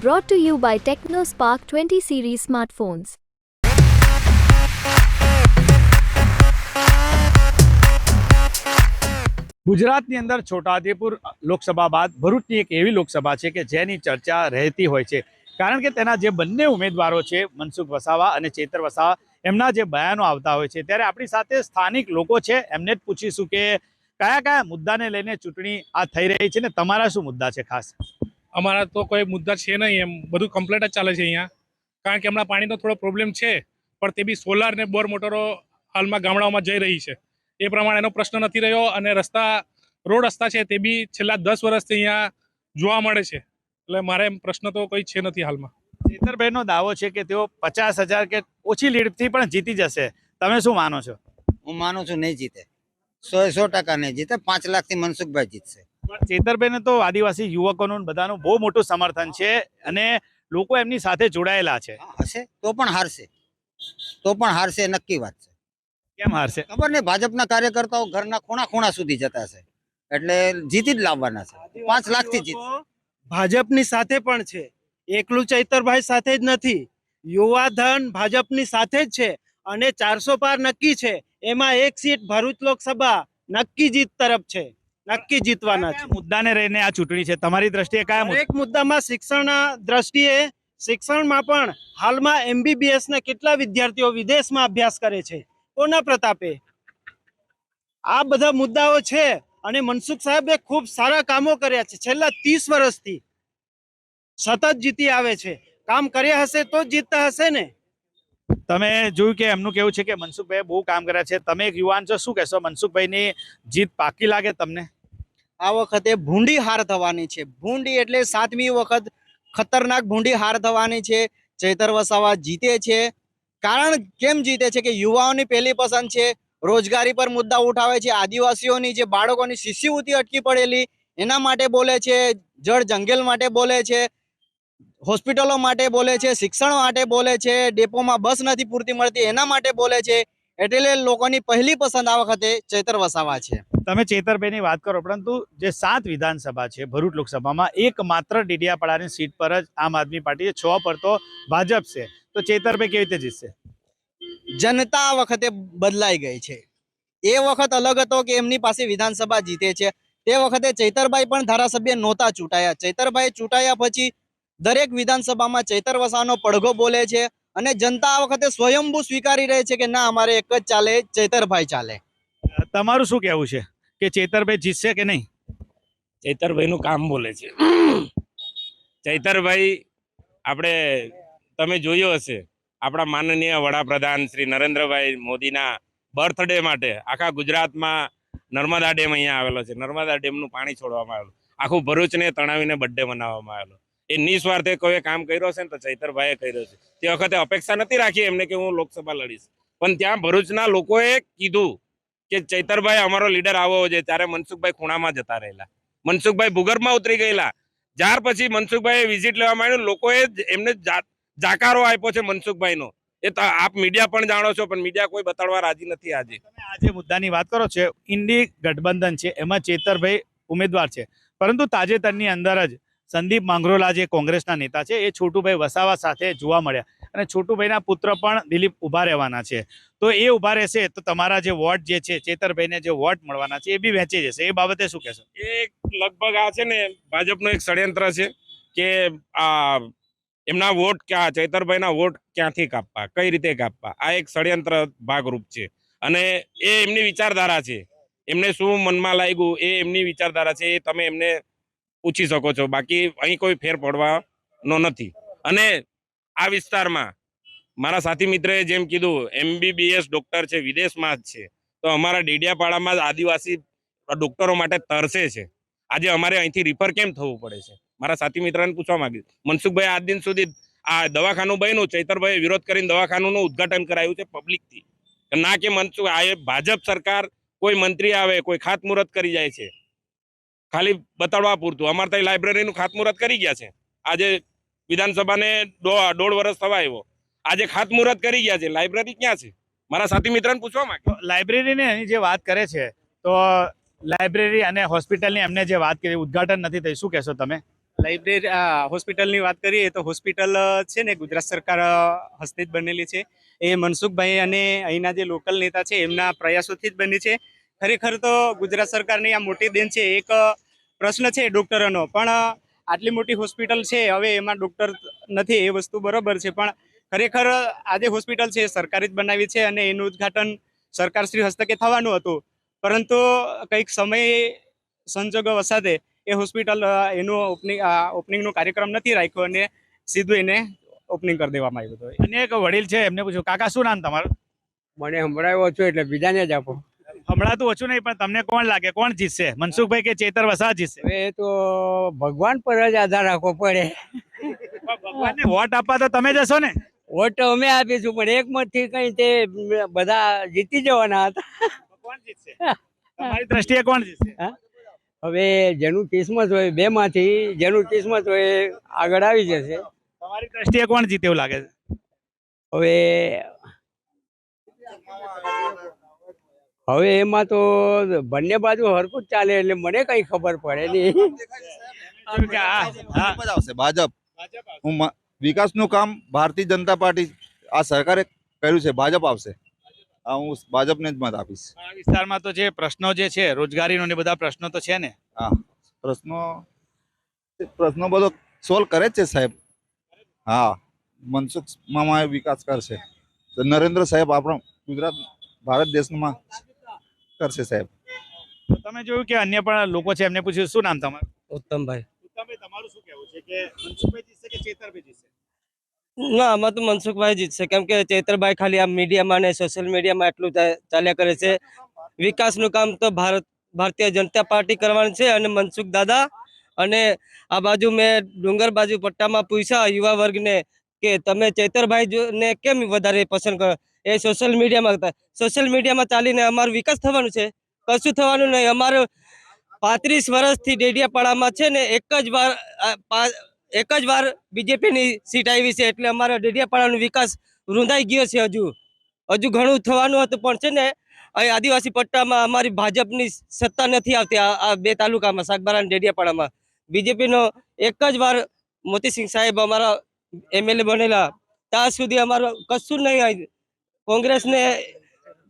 Brought to you by TechnoSpark 20 series smartphones. ગુજરાતની અંદર છોટાઉદેપુર લોકસભા બાદ ભરૂચની એક એવી લોકસભા છે કે જેની ચર્ચા રહેતી હોય છે. કારણ કે તેના જે બંને ઉમેદવારો છે, મનસુખ વસાવા અને ચેતર વસાવા, એમના જે બયાનો આવતા હોય છે, ત્યારે આપણી સાથે સ્થાનિક લોકો છે. એમને જ પૂછીશું કે કયા કયા મુદ્દાને લઈને ચૂંટણી આ થઈ રહી છે ને તમારા શું મુદ્દા છે ખાસ? અમારા તો કોઈ મુદ્દા છે નહીં એમ. બધું કમ્પ્લેટ જ ચાલે છે અહીંયા. કારણ કે હમણાં પાણીનો થોડો પ્રોબ્લેમ છે પણ તે બી સોલાર ને બોર મોટરો હાલમાં ગામડાઓમાં જઈ રહી છે. એ પ્રમાણે એનો પ્રશ્ન નથી રહ્યો અને રસ્તા રોડ રસ્તા છે તે બી છેલ્લા દસ વર્ષથી અહીંયા જોવા મળે છે. એટલે મારે એમ પ્રશ્ન તો કોઈ છે નથી હાલમાં. ચેતરભાઈનો દાવો છે કે તેઓ પચાસ હજાર કે ઓછી લીડથી પણ જીતી જશે. તમે શું માનો છો? હું માનું છું નહીં જીતે. સો સો ટકા નહીં જીતે. પાંચ લાખથી મનસુખભાઈ જીતશે. પણ ચેતરભાઈને તો આદિવાસી યુવકોનું ને બધાનું બહુ મોટું સમર્થન છે અને લોકો એમની સાથે જોડાયેલા છે. હશે? તો પણ હારશે. તો પણ હારશે નક્કી વાત છે. કેમ હારશે? ખબર નહીં ભાજપના કાર્યકર્તાઓ ઘરના ખૂણા ખૂણા સુધી જતા છે. એટલે જીતી જ લાવવાના છે. પાંચ લાખથી જીતશે ભાજપની સાથે પણ છે. એકલું ચૈતરભાઈ સાથે જ નથી. યુવા ધન ભાજપની સાથે જ છે અને ચારસો પાર નક્કી છે. એમાં એક સીટ ભરૂચ લોકસભા નક્કી જીત તરફ છે. નક્કી જીતવાના છે. મુદ્દાને રહીને આ ચૂંટણી છે? તમારી દ્રષ્ટિએ કયા એક મુદ્દામાં શિક્ષણના દ્રષ્ટિએ શિક્ષણમાં પણ હાલમાં એમબીબીએસ ના કેટલા વિદ્યાર્થીઓ વિદેશમાં અભ્યાસ કરે છે? કોના પ્રતાપે? આ બધા મુદ્દાઓ છે અને મનસુખ સાહેબે ખૂબ સારા કામો કર્યા છે. છેલ્લા ત્રીસ વર્ષથી સતત જીતી આવે છે. કામ કર્યા હશે તો જીતતા હશે ને? તમે જોયું કે એમનું કેવું છે કે મનસુખભાઈ બહુ કામ કર્યા છે. તમે એક યુવાન છો, શું કહેશો? મનસુખભાઈની જીત પાકી લાગે તમને? આ વખતે ભૂંડી હાર થવાની છે. ભૂંડી એટલે સાતમી વખત ખતરનાક ભૂંડી હાર થવાની છે. ચૈતર વસાવા જીતે છે. કારણ કેમ જીતે છે કે યુવાઓની પહેલી પસંદ છે. રોજગારી પર મુદ્દા ઉઠાવે છે. આદિવાસીઓની જે બાળકોની શિષ્યવૃત્તિ અટકી પડેલી, એના માટે બોલે છે, જળ જંગલ માટે બોલે છે. હોસ્પિટલો માટે બોલે છે શિક્ષણ માટે બોલે છે ડેપોમાં બસ નથી પૂરતી મળતી એના માટે બોલે છે. એટલે લોકોની પહેલી પસંદ આ વખતે ચેતર વસાવા છે. તમે ચેતરભાઈની વાત કરો પરંતુ જે સાત વિધાનસભા છે ભરૂચ લોકસભામાં એકમાત્ર ડીડિયાપાડાની સીટ પર જ આમ આદમી પાર્ટી છ પર તો ભાજપ છે. તો ચેતરભાઈ કેવી રીતે જીતશે? જનતા આ વખતે બદલાઈ ગઈ છે. એ વખત અલગ હતો કે એમની પાસે વિધાનસભા જીતે છે. તે વખતે ચૈતરભાઈ પણ ધારાસભ્ય નહોતા ચૂંટાયા. ચૈતરભાઈ ચૂંટાયા પછી દરેક વિધાનસભામાં ચૈતર વસાવાનો પડઘો બોલે છે અને જનતા આ વખતે સ્વયંભૂ સ્વીકારી રહી છે કે ના અમારે એક જ ચાલે ચૈતરભાઈ ચાલે. તમારું શું કહેવું છે? કે ચેતરભાઈ જીતશે કે નહીં? ચૈતરભાઈનું કામ બોલે છે. ચૈતરભાઈ આપણે તમે જોયું હશે આપણા માનનીય વડાપ્રધાન શ્રી નરેન્દ્રભાઈ મોદીના બર્થડે માટે આખા ગુજરાતમાં નર્મદા ડેમ અહીંયા આવેલો છે. નર્મદા ડેમનું પાણી છોડવામાં આવેલું. આખું ભરૂચને તણાવીને બર્થડે મનાવવામાં આવેલો. એ નિસ્વાર્થે કોઈ કામ કર્યો છે ને તો ચૈતરભાઈએ કર્યો છે. તે વખતે અપેક્ષા નથી રાખી એમને કે હું લોકસભા લડીશ. પણ ત્યાં ભરૂચના લોકોએ કીધું કે ચૈતરભાઈ અમારો લીડર આવો છે. ત્યારે મનસુખભાઈ ખૂણામાં જતા રહેલા. મનસુખભાઈ ભૂગર્ભમાં ઉતરી ગયેલા. ત્યાર પછી મનસુખભાઈએ વિઝિટ લેવા માંડ્યું. લોકોએ એમને જાકારો આપ્યો છે મનસુખભાઈનો. એ તો આપ મીડિયા પણ જાણો છો, પણ મીડિયા કોઈ બતાડવા રાજી નથી આજે. આજે મુદ્દાની વાત કરો છો ઇન્ડી ગઠબંધન છે. એમાં ચેતરભાઈ ઉમેદવાર છે. પરંતુ તાજેતરની અંદર જ સંદીપ માંગરોલા જે કોંગ્રેસના નેતા છે. એ છોટુભાઈ વસાવા સાથે જોવા મળ્યા. અને છોટુભાઈના પુત્ર પણ દિલીપ ઊભા રહેવાના છે. તો એ ઊભા રહેશે તો તમારા જે વોટ જે છે, ચેતરભાઈને જે વોટ મળવાના છે એ બી વહેંચી જશે. એ બાબતે શું કહેશો? એ લગભગ આ છે ને, ભાજપનું એક ષડયંત્ર છે કે આ એમના વોટ ક્યાં, ચૈતરભાઈના વોટ ક્યાંથી કાપવા, કઈ રીતે કાપવા? આ એક ષડયંત્ર ભાગરૂપ છે. અને એ એમની વિચારધારા છે. એમને શું મનમાં લાગ્યું, એ એમની વિચારધારા છે. એ તમે એમને પૂછી શકો છો. બાકી અહીં કોઈ ફેર પડવાનો નથી. અને આ વિસ્તારમાં મારા સાથી મિત્રએ જેમ કીધું એમબીબીએસ ડોક્ટર છે, વિદેશમાં જ છે. તો અમારા ડેડિયાપાડામાં આદિવાસી ડોક્ટરો માટે તરસે છે. આજે અમારે અહીંથી રિફર કેમ થવું પડે છે? મારા સાથી મિત્રને પૂછવા માંગ્યું મનસુખભાઈ, આજ દિન સુધી આ દવાખાનું બન્યું. ચૈતરભાઈએ વિરોધ કરીને દવાખાનું ઉદઘાટન કરાયું છે પબ્લિકથી ના કે મનસુખ, આ ભાજપ સરકાર કોઈ મંત્રી આવે, કોઈ ખાતમુહૂર્ત કરી જાય છે. ખાલી બતાડવા પૂરતું. અમારે ત્યાં લાઇબ્રેરીનું ખાતમુહૂર્ત કરી ગયા છે. આજે વિધાનસભાને દોઢ વર્ષ થવા આવ્યો. આજે ખાતમુહૂર્ત કરી ગયા છે. લાઇબ્રેરી ક્યાં છે? મારા સાથી મિત્રને પૂછવા માંગ્યું લાઇબ્રેરીને એની જે વાત કરે છે તો લાઇબ્રેરી અને હોસ્પિટલની એમને જે વાત કરી ઉદઘાટન નથી થઈ શું કહેશો તમે? લાઇબ્રેરી આ હોસ્પિટલની વાત કરીએ તો હોસ્પિટલ છે ને ગુજરાત સરકાર હસ્તે જ બનેલી છે. એ મનસુખભાઈ અને અહીંના જે લોકલ નેતા છે એમના પ્રયાસોથી જ બની છે. ખરેખર તો ગુજરાત સરકારની આ મોટી દેન છે એક પ્રશ્ન છે ડૉક્ટરોનો. પણ આટલી મોટી હોસ્પિટલ છે હવે એમાં ડૉક્ટર નથી એ વસ્તુ બરોબર છે. પણ ખરેખર આ જે હોસ્પિટલ છે એ સરકારે જ બનાવી છે અને એનું ઉદ્ઘાટન સરકારશ્રી હસ્તકે થવાનું હતું. પરંતુ કંઈક સમય સંજોગો વસાતે એ હોસ્પિટલ એનું ઓપનિંગ ઓપનિંગનો કાર્યક્રમ નથી રાખ્યો અને સીધું એને ઓપનિંગ કરી દેવામાં આવ્યું હતું. અને એક વડીલ છે એમને પૂછ્યું કાકા શું નામ તમારું? મને સંભળાવ્યો છો એટલે બીજાને જ આપો. હમણાં તો ઓછું નહીં પણ તમને કોણ લાગે? કોણ જીતશે? મનસુખભાઈ કે ચેતર વસા જીતશે? એ તો ભગવાન પર જ આધાર રાખવો પડે. ભગવાનને વોટ આપવા તો તમે જશો ને? વોટ અમે આપીશું પણ એક મતથી કઈ તે બધા જીતી જવાના હતા. કોણ જીતશે? તમારી દ્રષ્ટિએ કોણ જીતશે? હવે જેનું કિસ્મત હોય બે માંથી જેનું કિસ્મત હોય આગળ આવી જશે. તમારી દ્રષ્ટિએ કોણ જીતે એવું લાગે છે? હવે હવે એમાં તો બંને બાજુ હરકું ચાલે એટલે મને કઈ ખબર પડે નહીં. ભાજપ જ આવશે. ભાજપ. હું વિકાસનું કામ ભારતીય જનતા પાર્ટી આ સરકારે કર્યું છે. ભાજપ આવશે. હા હું ભાજપને જ મત આપીશ. આ વિસ્તારમાં તો જે પ્રશ્નો જે છે રોજગારીનો ને બધા પ્રશ્નો તો છે ને? હા. પ્રશ્નો પ્રશ્નો બધો સોલ્વ કરે જ છે સાહેબ. હા. મનસુખ મામા વિકાસ કરશે. તો નરેન્દ્ર સાહેબ આપણો ગુજરાત ભારત દેશમાં કરશે સાહેબ. તમે જોયું કે અન્ય પણ લોકો છે એમને પૂછ્યું શું નામ તમારું? ઉત્તમભાઈ. ઉત્તમભાઈ તમારું શું કહેવું છે કે મનસુખભાઈ જીતશે કે ચેતરભાઈ જીતશે? ના આમાં તો મનસુખભાઈ જીતશે. કેમ કે ચૈતરભાઈ ખાલી આ મીડિયામાં અને સોશિયલ મીડિયામાં એટલું ચાલ્યા કરે છે. વિકાસનું કામ તો ભારત ભારતીય જનતા પાર્ટી કરવાની છે અને મનસુખ દાદા અને આ બાજુ મેં ડુંગર બાજુ પટ્ટામાં પૂછ્યા યુવા વર્ગને કે તમે ચેતરભાઈ ને કેમ વધારે પસંદ કરો? એ સોશિયલ મીડિયામાં હતા. સોશિયલ મીડિયામાં ચાલીને અમારું વિકાસ થવાનું છે. કશું થવાનું નહીં. અમારું પાંત્રીસ વર્ષથી ડેડિયાપાડામાં છે ને એક જ વાર એક જ વાર બીજેપીની સીટ આવી છે એટલે અમારો ડેડિયાપાડાનો વિકાસ રૂંધાઈ ગયો છે હજુ. હજુ ઘણું થવાનું હતું પણ છે ને, અહીં આદિવાસી પટ્ટામાં અમારી ભાજપની સત્તા નથી આવતી આ બે તાલુકામાં સાગબારા અને ડેડિયાપાડામાં. બીજેપીનો એક જ વાર મોતીસિંહ સાહેબ અમારા એમએલએ બનેલા. ત્યાં સુધી અમારું કશું નહીં કોંગ્રેસને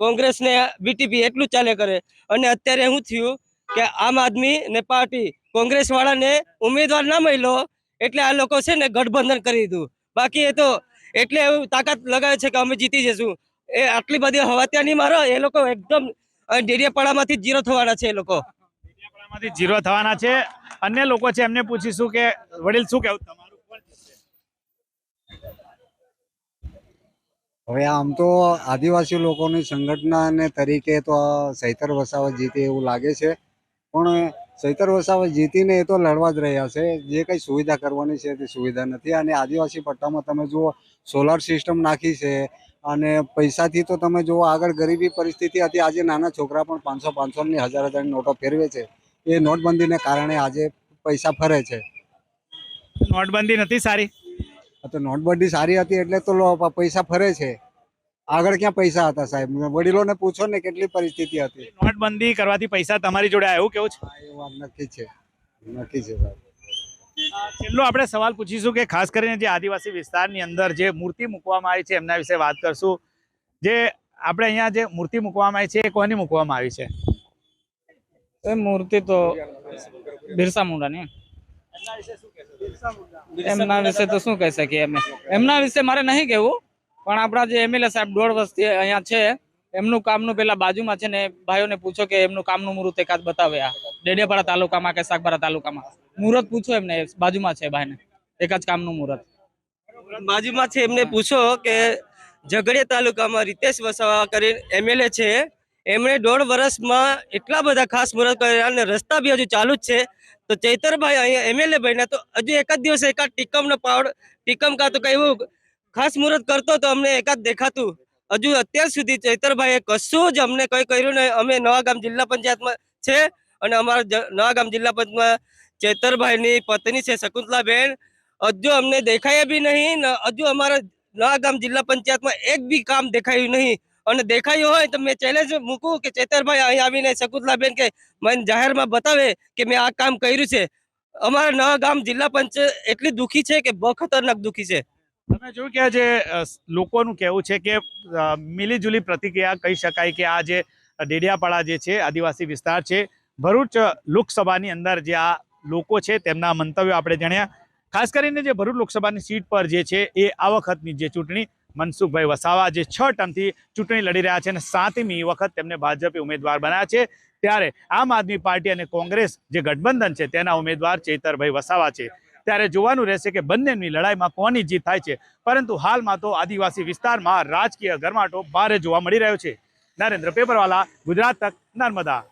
કોંગ્રેસને બીટીપી એટલું ચાલે કરે. અને અત્યારે શું થયું કે આમ આદમી ને પાર્ટી કોંગ્રેસ વાળાને ઉમેદવાર ના મળ્યો એટલે આ લોકો છે ને ગઠબંધન કરી દીધું. બાકી એ તો એટલે એવું તાકાત લગાવે છે કે અમે જીતી જશું. એ આટલી બધી હવા ત્યાં નહીં મારો, એ લોકો એકદમ ડેડિયાપાડામાંથી જીરો થવાના છે એ લોકો. જીરો થવાના છે. અન્ય લોકો છે એમને પૂછીશું કે વડીલ શું કહેવું તમારું કોણ જીતશે? હવે આમ તો આદિવાસી લોકોની સંગઠનાને તરીકે તો સૈતર વસાવત જીતે એવું લાગે છે. પણ સૈતર વસાવત જીતીને એ તો લડવા જ રહ્યા છે. જે કંઈ સુવિધા કરવાની છે તે સુવિધા નથી. અને આદિવાસી પટ્ટામાં તમે જુઓ સોલાર સિસ્ટમ નાખી છે. અને પૈસાથી તો તમે જુઓ, આગળ ગરીબી પરિસ્થિતિ હતી. આજે નાના છોકરા પણ પાંચસો, પાંચસોની હજાર હજારની નોટો ફેરવે છે. એ નોટબંધીને કારણે આજે પૈસા ફરે છે. નોટબંધી નથી સારી. તો નોટબંધી સારી હતી એટલે તો પૈસા ફરે છે. આગળ ક્યાં પૈસા હતા સાહેબ? વડીલોને પૂછો ને કેટલી પરિસ્થિતિ હતી. નોટબંધી કરવાથી પૈસા તમારી જોડે આવ્યા એવું કેવું છે? નક્કી છે. નક્કી છે સાહેબ. છેલ્લો આપણે સવાલ પૂછીશું કે ખાસ કરીને જે આદિવાસી વિસ્તારની અંદર જે મૂર્તિ મૂકવામાં આવી છે એમના વિશે વાત કરશું. જે આપણે અહીંયા જે મૂર્તિ મૂકવામાં આવી છે એ કોની મૂકવામાં આવી છે? એ મૂર્તિ તો બિરસા મુંડાની. એમના વિશે તો શું કહી શકીએ અમે? એમના વિશે મારે નહીં કહેવું, પણ આપણા જે એમએલએ સાહેબ દોઢ વર્ષથી અહીંયા છે, એમનું કામનું પેલા બાજુમાં છે ને ભાઈઓને પૂછો કે એમનું કામનું મુહૂર્ત એકાદ બતાવે આ, ડેડિયાપાડા તાલુકામાં કે સાગબારા તાલુકામાં? મુહૂર્ત પૂછો એમને બાજુમાં છે ભાઈને, એક જ કામનું મુહૂર્ત. બાજુમાં છે એમને પૂછો કે ઝઘડિયા તાલુકામાં રીતેશ વસાવા કરીને એમએલએ છે, એમણે દોઢ વર્ષમાં એટલા બધા ખાસ મુહૂર્ત કર્યા અને રસ્તા બી હજુ ચાલુ જ છે તો ચૈતરભાઈ અહીંયા એમએલએ બન્યા તો હજુ એકાદ દિવસ એકાદ ટીકમનો પાવડ, ટીકમ કાં તો કઈ ખાસ મુહૂર્ત કરતો તો અમને એકાદ દેખાતું. હજુ અત્યાર સુધી ચૈતરભાઈએ કશું જ અમને કઈ કર્યું નહીં. અમે નવાગામ જિલ્લા પંચાયતમાં છે અને અમારા નવાગામ જિલ્લા પંચાયતમાં ચૈતરભાઈની પત્ની છે શકુંતલાબેન. હજુ અમને દેખાયા બી નહીં હજુ અમારા નવાગામ જિલ્લા પંચાયતમાં એક બી કામ દેખાયું નહીં. અને દેખાયું હોય તો મેં ચેલેન્જ મૂકું કે ચેતરભાઈ અહીં આવીને શકુંતલાબેન કે મને જાહેરમાં બતાવે કે મેં આ કામ કર્યું છે. અમારા નવા ગામ જિલ્લા પંચ એટલી દુઃખી છે કે બહુ ખતરનાક દુઃખી છે. તમે જોયું કે આજે લોકોનું કહેવું છે કે મિલીજુલી પ્રતિક્રિયા કહી શકાય કે આ જે ડેડિયાપાડા જે છે, આદિવાસી વિસ્તાર છે, ભરૂચ લોકસભાની અંદર જે આ લોકો છે તેમના મંતવ્યો આપણે જાણ્યા. ખાસ કરીને જે ભરૂચ લોકસભાની સીટ પર જે છે એ આ વખતની જે ચૂંટણી મનસુખભાઈ વસાવા જે છ ટર્મથી ચૂંટણી લડી રહ્યા છે અને સાતમી વખત તેમને ભાજપે ઉમેદવાર બનાવ્યા છે. ત્યારે આમ આદમી પાર્ટી અને કોંગ્રેસ જે ગઠબંધન છે તેના ઉમેદવાર ચેતરભાઈ વસાવા છે. ત્યારે જોવાનું રહેશે કે બંનેની લડાઈમાં કોની જીત થાય છે. પરંતુ હાલમાં તો આદિવાસી વિસ્તારમાં રાજકીય ગરમાટો ભારે જોવા મળી રહ્યો છે. નરેન્દ્ર પેપરવાલા, ગુજરાત તક, નર્મદા.